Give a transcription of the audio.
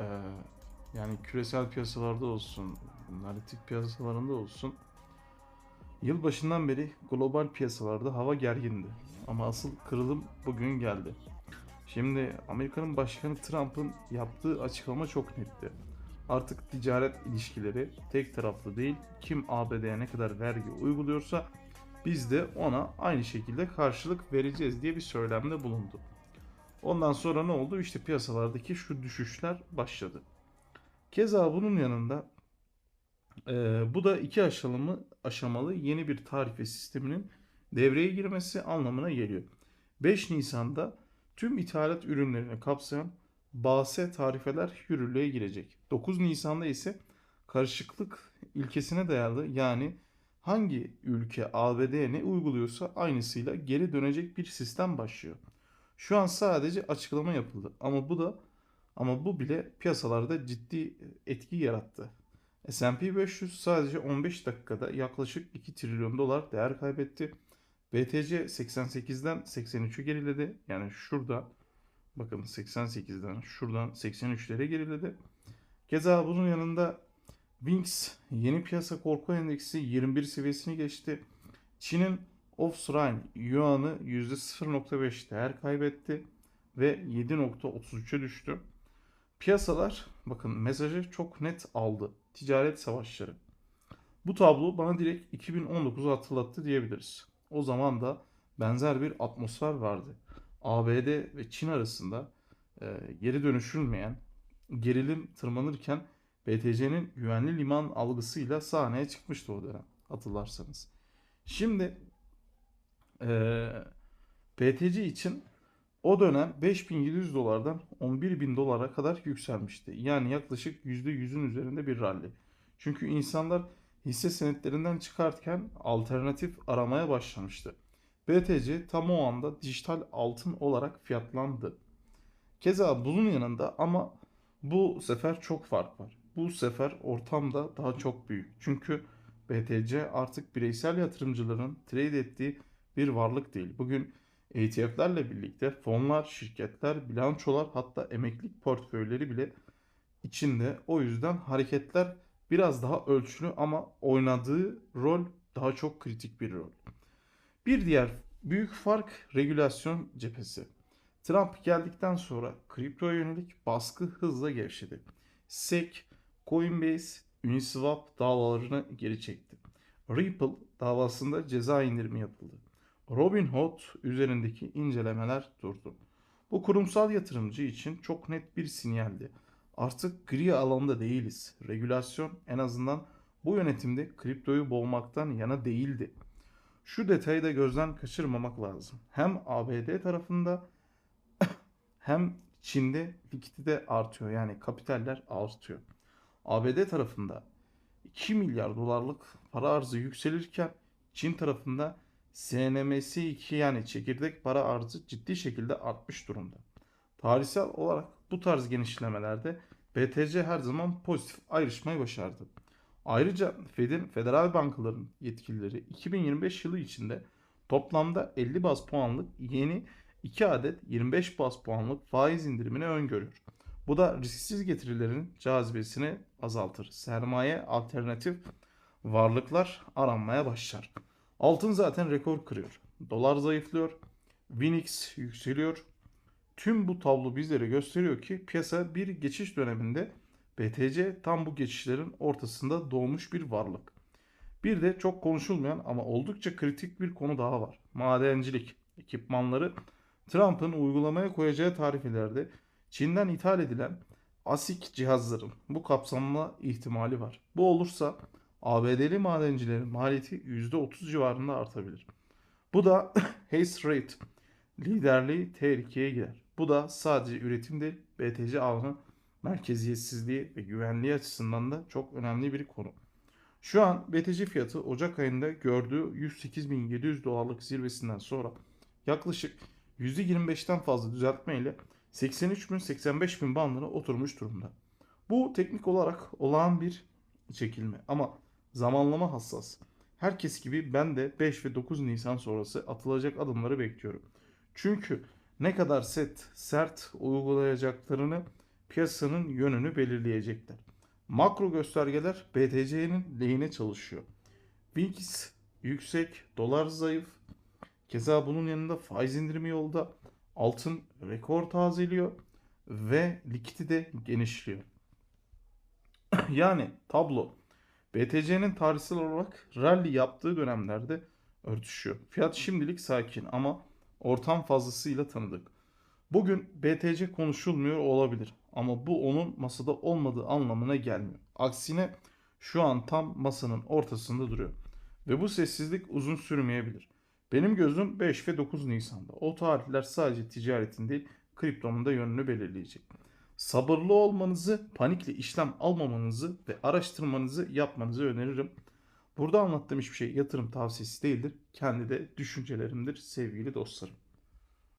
Ee, yani küresel piyasalarda olsun, analitik piyasalarında olsun. Yılbaşından beri global piyasalarda hava gergindi. Ama asıl kırılım bugün geldi. Şimdi Amerika'nın Başkanı Trump'ın yaptığı açıklama çok netti. Artık ticaret ilişkileri tek taraflı değil, kim ABD'ye ne kadar vergi uyguluyorsa biz de ona aynı şekilde karşılık vereceğiz diye bir söylemde bulundu. Ondan sonra ne oldu? İşte piyasalardaki şu düşüşler başladı. Keza bunun yanında e, bu da iki aşamalı, aşamalı yeni bir tarife sisteminin devreye girmesi anlamına geliyor. 5 Nisan'da tüm ithalat ürünlerini kapsayan base tarifeler yürürlüğe girecek. 9 Nisan'da ise karışıklık ilkesine dayalı yani hangi ülke ABD'ye ne uyguluyorsa aynısıyla geri dönecek bir sistem başlıyor. Şu an sadece açıklama yapıldı ama bu da ama bu bile piyasalarda ciddi etki yarattı. S&P 500 sadece 15 dakikada yaklaşık 2 trilyon dolar değer kaybetti. BTC 88'den 83'ü geriledi. Yani şurada bakın 88'den şuradan 83'lere geriledi. Keza bunun yanında Wings yeni piyasa korku endeksi 21 seviyesini geçti. Çin'in Offshore Yuan'ı %0.5 değer kaybetti ve 7.33'e düştü. Piyasalar bakın mesajı çok net aldı. Ticaret savaşları. Bu tablo bana direkt 2019'u hatırlattı diyebiliriz. O zaman da benzer bir atmosfer vardı. ABD ve Çin arasında e, geri dönüşülmeyen gerilim tırmanırken BTC'nin güvenli liman algısıyla sahneye çıkmıştı o dönem hatırlarsanız. Şimdi e, BTC için o dönem 5700 dolardan 11.000 dolara kadar yükselmişti. Yani yaklaşık %100'ün üzerinde bir rally. Çünkü insanlar hisse senetlerinden çıkarken alternatif aramaya başlamıştı. BTC tam o anda dijital altın olarak fiyatlandı. Keza bunun yanında ama bu sefer çok fark var. Bu sefer ortamda daha çok büyük. Çünkü BTC artık bireysel yatırımcıların trade ettiği bir varlık değil. Bugün ETF'lerle birlikte fonlar, şirketler, bilançolar hatta emeklilik portföyleri bile içinde. O yüzden hareketler biraz daha ölçülü ama oynadığı rol daha çok kritik bir rol. Bir diğer büyük fark regülasyon cephesi. Trump geldikten sonra kriptoya yönelik baskı hızla gevşedi. SEC, Coinbase, Uniswap davalarını geri çekti. Ripple davasında ceza indirimi yapıldı. Robinhood üzerindeki incelemeler durdu. Bu kurumsal yatırımcı için çok net bir sinyaldi. Artık gri alanda değiliz. Regülasyon en azından bu yönetimde kriptoyu boğmaktan yana değildi. Şu detayı da gözden kaçırmamak lazım. Hem ABD tarafında hem Çin'de likidite artıyor. Yani kapitaller artıyor. ABD tarafında 2 milyar dolarlık para arzı yükselirken Çin tarafında SNMS2 yani çekirdek para arzı ciddi şekilde artmış durumda. Tarihsel olarak bu tarz genişlemelerde BTC her zaman pozitif ayrışmayı başardı. Ayrıca Fed'in federal bankaların yetkilileri 2025 yılı içinde toplamda 50 bas puanlık yeni 2 adet 25 bas puanlık faiz indirimini öngörüyor. Bu da risksiz getirilerin cazibesini azaltır. Sermaye alternatif varlıklar aranmaya başlar. Altın zaten rekor kırıyor. Dolar zayıflıyor. Winix yükseliyor. Tüm bu tablo bizlere gösteriyor ki piyasa bir geçiş döneminde BTC tam bu geçişlerin ortasında doğmuş bir varlık. Bir de çok konuşulmayan ama oldukça kritik bir konu daha var. Madencilik ekipmanları Trump'ın uygulamaya koyacağı tarifelerde Çin'den ithal edilen ASIC cihazların bu kapsamlı ihtimali var. Bu olursa ABD'li madencilerin maliyeti %30 civarında artabilir. Bu da haste rate liderliği tehlikeye girer. Bu da sadece üretim değil, BTC ağının merkeziyetsizliği ve güvenliği açısından da çok önemli bir konu. Şu an BTC fiyatı Ocak ayında gördüğü 108.700 dolarlık zirvesinden sonra yaklaşık %25'ten fazla düzeltme ile 83.000-85.000 bandına oturmuş durumda. Bu teknik olarak olağan bir çekilme ama zamanlama hassas. Herkes gibi ben de 5 ve 9 Nisan sonrası atılacak adımları bekliyorum. Çünkü ne kadar set, sert uygulayacaklarını piyasanın yönünü belirleyecekler. Makro göstergeler BTC'nin lehine çalışıyor. VIX yüksek, dolar zayıf. Keza bunun yanında faiz indirimi yolda. Altın rekor tazeliyor ve likidite genişliyor. yani tablo BTC'nin tarihsel olarak rally yaptığı dönemlerde örtüşüyor. Fiyat şimdilik sakin ama ortam fazlasıyla tanıdık. Bugün BTC konuşulmuyor olabilir ama bu onun masada olmadığı anlamına gelmiyor. Aksine şu an tam masanın ortasında duruyor. Ve bu sessizlik uzun sürmeyebilir. Benim gözüm 5 ve 9 Nisan'da. O tarihler sadece ticaretin değil, kriptonun da yönünü belirleyecek. Sabırlı olmanızı, panikle işlem almamanızı ve araştırmanızı yapmanızı öneririm. Burada anlattığım hiçbir şey yatırım tavsiyesi değildir. Kendi de düşüncelerimdir sevgili dostlarım.